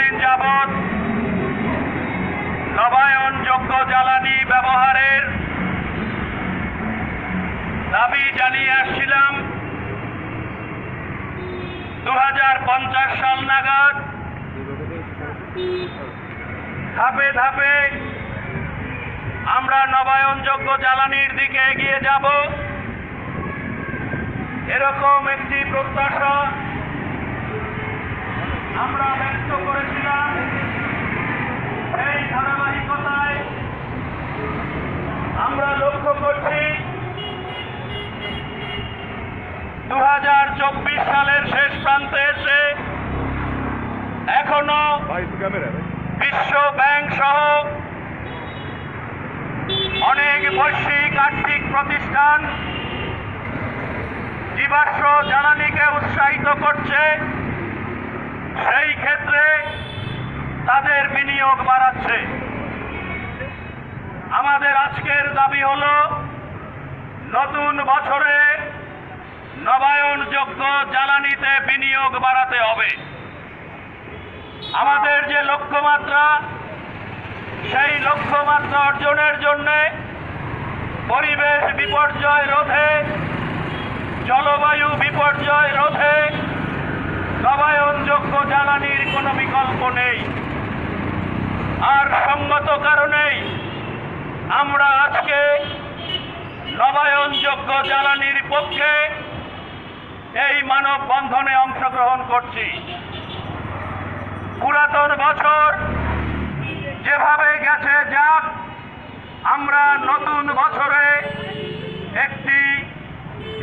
দীর্ঘদিন যাবৎ নবায়নযোগ্য জ্বালানি ব্যবহারের দাবি জানিয়ে আসছিলাম। দুহাজার পঞ্চাশ সাল নাগাদ ধাপে ধাপে আমরা নবায়নযোগ্য জ্বালানির দিকে এগিয়ে যাব। এরকম একটি প্রত্যাশা আমরা ব্যক্ত করেছিলাম এই ধারাবাহিকতায়। আমরা লক্ষ্য করছি দু হাজার চব্বিশ সালের শেষ প্রান্তে এসে এখনও বিশ্ব ব্যাংক সহ অনেক বৈশ্বিক আর্থিক প্রতিষ্ঠান জীবাশ্ম জ্বালানিকে উৎসাহিত করছে। সেই ক্ষেত্রে তাদের বিনিয়োগ বাড়াচ্ছে। আমাদের আজকের দাবি হল, নতুন বছরে নবায়নযোগ্য জ্বালানিতে বিনিয়োগ বাড়াতে হবে। আমাদের যে লক্ষ্যমাত্রা, সেই লক্ষ্যমাত্রা অর্জনের জন্যে পরিবেশ বিপর্যয় রোধে, জলবায়ু বিপর্যয় রোধে জ্বালানির কোনো বিকল্প নেই। আর সঙ্গত কারণেই আমরা আজকে নবায়নযোগ্য জ্বালানির পক্ষে এই মানববন্ধনে অংশগ্রহণ করছি। পুরাতন বছর যেভাবে গেছে যাক, আমরা নতুন বছরে একটি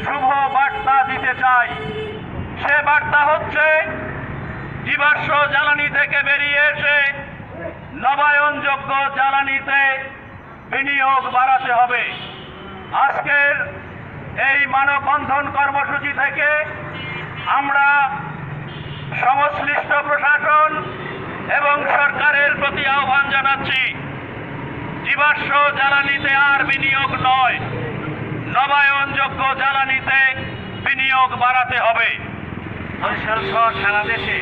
শুভ বার্তা দিতে চাই। সে বার্তা হচ্ছে জীবাশ্ম জ্বালানি থেকে বেরিয়ে এসে নবায়নযোগ্য জ্বালানিতে বিনিয়োগ বাড়াতে হবে। আজকের এই মানববন্ধন কর্মসূচি থেকে আমরা সংশ্লিষ্ট প্রশাসন এবং সরকারের প্রতি আহ্বান জানাচ্ছি, জীবাশ্ম জ্বালানিতে আর বিনিয়োগ নয়, নবায়নযোগ্য জ্বালানিতে বিনিয়োগ বাড়াতে হবে। সারা দেশে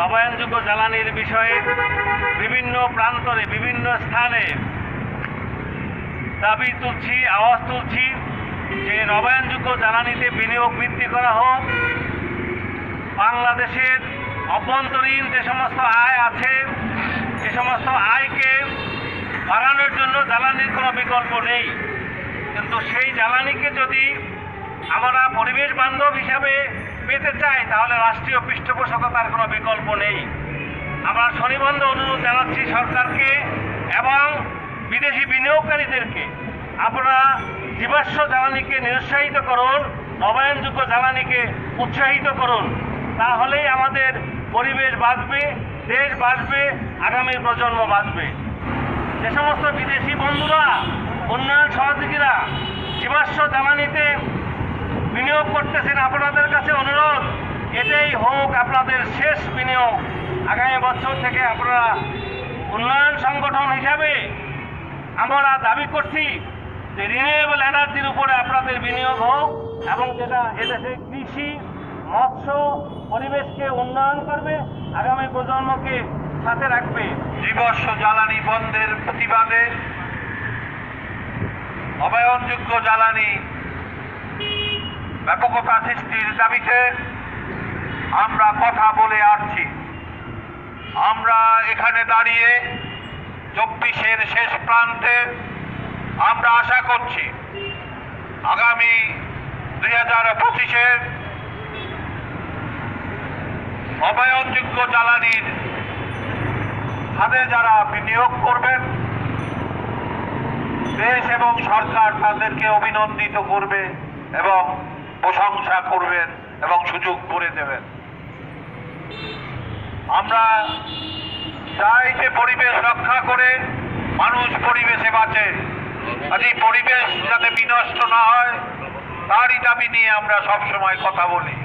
নবায়নযোগ্য জ্বালানির বিষয়ে বিভিন্ন প্রান্তরে, বিভিন্ন স্থানে দাবি তুলছি, আওয়াজ তুলছি যে নবায়নযোগ্য জ্বালানিতে বিনিয়োগ বৃদ্ধি করা হোক। বাংলাদেশের অভ্যন্তরীণ যে সমস্ত আয় আছে সে সমস্ত আয়কে বাড়ানোর জন্য জ্বালানির কোনো বিকল্প নেই। কিন্তু সেই জ্বালানিকে যদি আমরা পরিবেশ বান্ধব হিসাবে পেতে চাই, তাহলে রাষ্ট্রীয় পৃষ্ঠপোষকতার কোনো বিকল্প নেই। আমরা শনিবন্ধ অনুরোধ জানাচ্ছি সরকারকে এবং বিদেশি বিনিয়োগকারীদেরকে। আপনারা জীবাশ্ম জ্বালানিকে নিরুৎসাহিত করুন, নবায়নযোগ্য জ্বালানিকে উৎসাহিত করুন। তাহলেই আমাদের পরিবেশ বাঁচবে, দেশ বাঁচবে, আগামী প্রজন্ম বাঁচবে। যে সমস্ত বিদেশি বন্ধুরা, উন্নয়ন সহযোগীরা বিনিয়োগ করতেছেন আপনাদের কাছে অনুরোধ, এটাই হোক আপনাদের শেষ বিনিয়োগ। আগামী বছর থেকে আপনারা উন্নয়ন সংগঠন হিসাবে আমরা দাবি করছি যে রিনিউয়েবল এনার্জির উপরে আপনাদের বিনিয়োগ হোক এবং যেটা এদেশে কৃষি, মৎস্য, পরিবেশকে উন্নয়ন করবে, আগামী প্রজন্মকে সাথে রাখবে। জীবস্ব জ্বালানি বন্ধের প্রতিবাদে নবায়নযোগ্য জ্বালানি ব্যাপকতা সৃষ্টির দাবিতে আমরা কথা বলে আসছি। আমরা এখানে দাঁড়িয়ে চব্বিশের শেষ প্রান্তে আমরা আশা করছি, আগামী দুই হাজার পঁচিশে নবায়নযোগ্য জ্বালানির হাতে যারা বিনিয়োগ করবেন, দেশ এবং সরকার তাদেরকে অভিনন্দিত করবে এবং প্রশংসা করবেন এবং সুযোগ করে দেবেন। আমরা চাই যে পরিবেশ রক্ষা করে মানুষ পরিবেশে বাঁচে। এই পরিবেশ যাতে বিনষ্ট না হয়, তারই দাবি নিয়ে আমরা সবসময় কথা বলি।